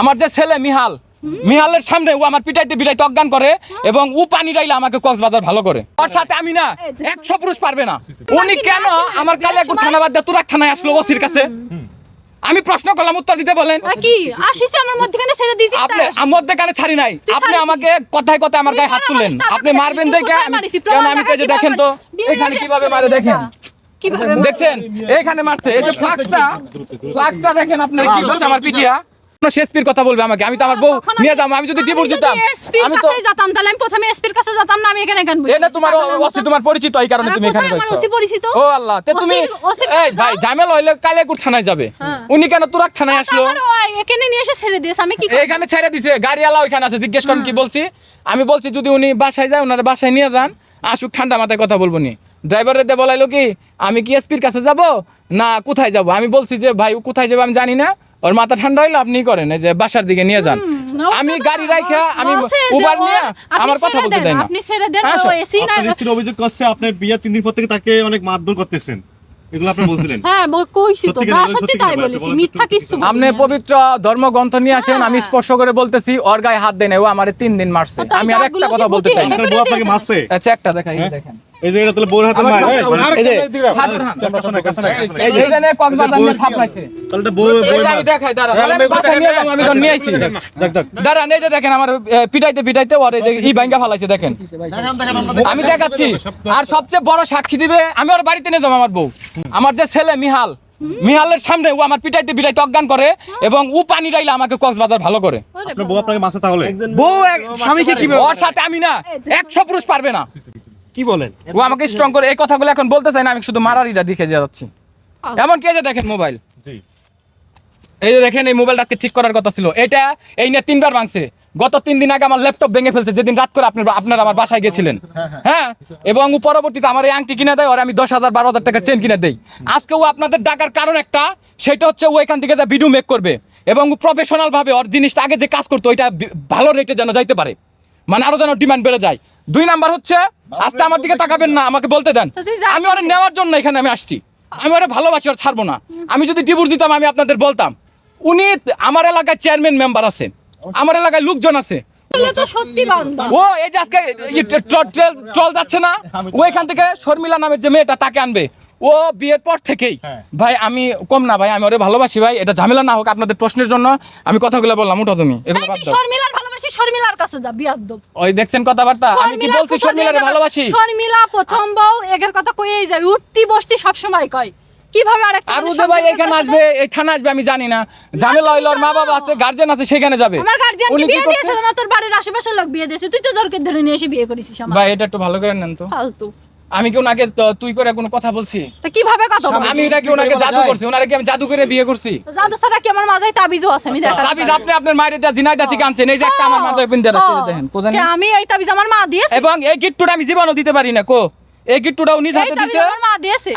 আমার যে ছেলে মিহাল মিহালের সামনে ও আমার পিটাইতে পিটাইতে অজ্ঞান করে এবং ও পানি ডাইলে আমাকে কক্সবাজার ভালো করে। ওর সাথে আমি না একশো পুরুষ পারবে না। উনি কেন আমার কালিয়াকুর থানা বাদ দিয়ে তুরাক থানায় আসলো ওসির কাছে? আমি প্রশ্ন করলাম উত্তর দিতে বলেন। কি? আসিছে আমার মধ্যখানে ছেড়ে দিয়েছি আপনি মধ্যে কানে ছাড়ি নাই। আপনি আমাকে কথায় কথায় আমার গায়ে হাত তুলেন? আপনি মারবেন দেখে আমি কেন আমি যে দেখেন তো? এখানে কীভাবে মারে দেখেন? কীভাবে? দেখছেন? এইখানে মারছে। এই যে ফ্লাক্সটা ফ্লাক্সটা দেখেন আপনি কি করছে আমার পিটিয়া? কোনো শেষপির কথা বলবে আমাকে আমি তো আমার বউ নিয়ে যাব আমি যদি ডিভোর্স দিতাম আমি তো যেতাম তাহলে আমি প্রথমে এসপির কাছে যেতাম না আমি এখানে কেন এটা তোমার ওসি তোমার পরিচিত এই কারণে হ্যাঁ, তুমি এখানে আমার ওসি পরিচিত? ও আল্লাহ তে তুমি এই ভাই। ঝামেলা হইলে কালিয়াকুর থানায় যাবে হ্যাঁ। উনি কেন তুরাক থানায় আসলো ওই এখানে নিয়ে এসে ছেড়ে দিয়েছে আমি কি? এখানে ছেড়ে দিছে গাড়িওয়ালা ওইখানে আছে জিজ্ঞেস করেন কি বলছি আমি বলছি যদি উনি বাসায় যায় ওনার বাসায় নিয়ে যান আসুক ঠান্ডা মাথায় কথা বলব নি ড্রাইভারের দিয়ে বলাইলো কি আমি কি এসপির কাছে যাব? না কোথায় যাব? আমি বলছি যে ভাই ও কোথায় যাব আমি জানি না। ওর মাথা ঠান্ডা হইল আপনি করেন। এই যে বাসার দিকে নিয়ে যান। আমি গাড়ি রাখা আমি উবার নিয়ে আমার কথা বলতে দেন, আপনি ছেড়ে দেন ও এসি না আপনার স্ত্রী অভিযোগ করছে আপনি বিয়ের তিন দিন পর থেকে তাকে অনেক মারধর করতেছেন। এগুলো আপনি বলছিলেন। হ্যাঁ কইছি তো। যা সত্যি তাই বলেছি মিথ্যা কিছু আপনি পবিত্র ধর্মগ্রন্থ নিয়ে আসেন আমি হ্যাঁ। স্পর্শ করে বলতেছি ওর গায়ে হাত দেন ও আমার তিন দিন মারছে। আমি আর একটা কথা বলতে চাই। আপনাকে মারছে। আচ্ছা একটা দেখা এই যে হ্যাঁ? দেখেন। এই যে এটা তাহলে বউর হাতে মার এই, যে। এই এখানে কক্সবাজার নিয়ে। তাহলে এটা আমি দেখাই, নিয়ে আইছি। এই যে দেখেন আমার পিটাইতে পিটাইতে ওর এই ভাঙ্গা ফালাইছে দেখেন। আমি দেখাচ্ছি আর সবচেয়ে বড় সাক্ষী দিবে আমি ওর বাড়িতে নিয়ে যাব আমার বউ। আমার যে ছেলে মিহাল মিহালের সামনে ও আমার পিটাইতে পিটাইতে অজ্ঞান করে এবং ও পানি ডাইলে আমাকে কক্সবাজার ভালো করে। বউ আপনাকে মারছে তাহলে? বউ এক- স্বামীকে কি ওর সাথে আমি না একশো পুরুষ পারবে না। কি বলেন? ও আমাকে স্ট্রং করে এই কথাগুলো এখন বলতে চাই না আমি শুধু মারারিটা দেখে যাচ্ছি। এমন কে যে দেখেন মোবাইল জি। এই যে দেখেন এই মোবাইলটা ঠিক করার কথা ছিল। এটা এই নিয়ে তিনবার ভাঙছে। গত তিন দিন আগে আমার ল্যাপটপ ভেঙে ফেলছে যেদিন রাত করে আপনার আপনার আমার বাসায় গেছিলেন। হ্যাঁ এবং পরবর্তীতে আমার এই আংটি কিনে দেয় আর আমি দশ হাজার বারো হাজার টাকা চেন কিনে দেই। আজকে ও আপনাদের ডাকার কারণ একটা সেটা হচ্ছে ও এখান থেকে যা ভিডিও মেক করবে। এবং প্রফেশনাল ভাবে ওর জিনিসটা আগে যে কাজ করতো ওইটা ভালো রেটে যেন যাইতে পারে। মানে আরও যেন ডিমান্ড বেড়ে যায়। দুই নাম্বার হচ্ছে আজকে আমার দিকে তাকাবেন না আমাকে বলতে দেন। আমি ওরা নেওয়ার জন্য এখানে আমি আসছি। আমি ওরা ভালোবাসি ওর ছাড়বো না। আমি যদি ডিভোর্স দিতাম আমি আপনাদের বলতাম। উনি আমার এলাকায় চেয়ারম্যান মেম্বার আছে। আমার এলাকায় লোকজন আছে। ও এই যে আজকে ট্রল যাচ্ছে না? ও এখান থেকে শর্মিলা নামের যে মেয়েটা তাকে আনবে। ও বিয়ের পর থেকেই। হ্যাঁ। ভাই আমি কম না ভাই আমি ওরে ভালোবাসি ভাই। এটা ঝামেলা না হোক আপনাদের প্রশ্নের জন্য। আমি কথাগুলো বললাম উঠো তুমি। এগুলো এই ভালোবাসি শর্মিলার কাছে যা বিয়াদব ওই দেখছেন কথাবার্তা? আমি কি বলছি শর্মিলার ভালোবাসি? শর্মিলা প্রথম বউ এগের কথা কইই যায় উঠতি বসতি সব সময় কয়। কীভাবে আরেকটা আর উদয় উদে ভাই এখানে আসবে আসবে এখানে আসবে আমি জানি না। ঝামেলা হইল ওর মা বাবা আছে গার্জেন আছে সেখানে যাবে। আমার গার্জিয়ান উনি কি বিয়ে? দিয়েছে? না তোর বাড়ির আশেপাশের লোক বিয়ে দিয়েছে। তুই তো জোরকে ধরে নিয়ে এসে বিয়ে করেছিস আমার। ভাই এটা একটু ভালো করে নেন তো। ফালতু। আমি কি ওনাকে তুই করে কোনো কথা বলছি? তা কীভাবে কথা বলছি আমি এটা কি ওনাকে জাদু করছি ওনারে কি আমি জাদু করে বিয়ে করছি? জাদু ছাড়া কি আমার মাঝে তাবিজও আছে? আমি দেখা তাবিজ আপনি আপনার মায়ের দা জিনাই দা থেকে আনছেন এই যে একটা আমার মাথায় পিন রাখছে, দেখেন কো জানি আমি এই তাবিজ আমার মা দিয়েছে? এবং এই গিট্টুটা আমি জীবনও দিতে পারি না কো। এই গিট্টুটাও উনি হাতে দিয়েছে আমার মা দিয়েছে।